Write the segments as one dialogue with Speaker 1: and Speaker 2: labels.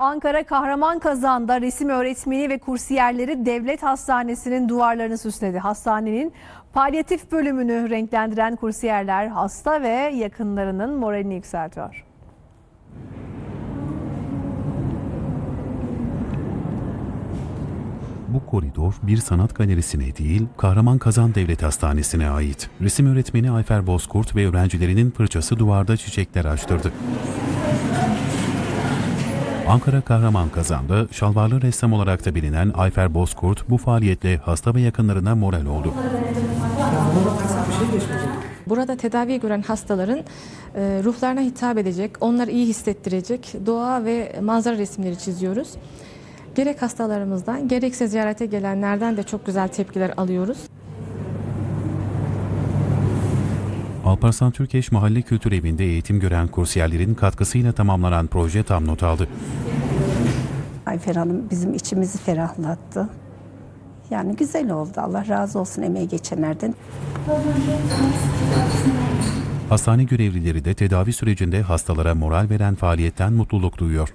Speaker 1: Ankara Kahraman resim öğretmeni ve kursiyerleri devlet hastanesinin duvarlarını süsledi. Hastanenin palyatif bölümünü renklendiren kursiyerler hasta ve yakınlarının moralini yükseltiyor.
Speaker 2: Bu koridor bir sanat galerisine değil, Kahraman Kazan Devlet Hastanesi'ne ait. Resim öğretmeni Ayfer Bozkurt ve öğrencilerinin fırçası duvarda çiçekler açtırdı. Ankara Kahraman Kazan'da şalvarlı ressam olarak da bilinen Ayfer Bozkurt bu faaliyetle hasta ve yakınlarına moral oldu.
Speaker 3: Burada tedaviye gören hastaların e, ruhlarına hitap edecek, onları iyi hissettirecek doğa ve manzara resimleri çiziyoruz. Gerek hastalarımızdan, gerekse ziyarete gelenlerden de çok güzel tepkiler alıyoruz.
Speaker 2: Alparslan Türkeş Mahalle Kültür Evi'nde eğitim gören kursiyerlerin katkısıyla tamamlanan proje tam not aldı.
Speaker 4: Ayfer Hanım bizim içimizi ferahlattı. Yani güzel oldu. Allah razı olsun emeği geçenlerden.
Speaker 2: Hastane görevlileri de tedavi sürecinde hastalara moral veren faaliyetten mutluluk duyuyor.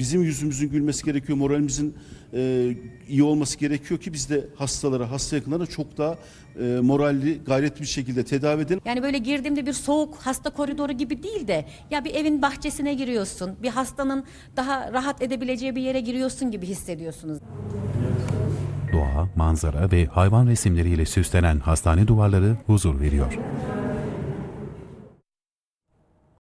Speaker 5: Bizim yüzümüzün gülmesi gerekiyor, moralimizin e, iyi olması gerekiyor ki biz de hastalara, hasta yakınlarına çok daha e, moralli, gayretli bir şekilde tedavi edelim.
Speaker 6: Yani böyle girdiğimde bir soğuk hasta koridoru gibi değil de ya bir evin bahçesine giriyorsun. Bir hastanın daha rahat edebileceği bir yere giriyorsun gibi hissediyorsunuz.
Speaker 2: Doğa, manzara ve hayvan resimleriyle süslenen hastane duvarları huzur veriyor.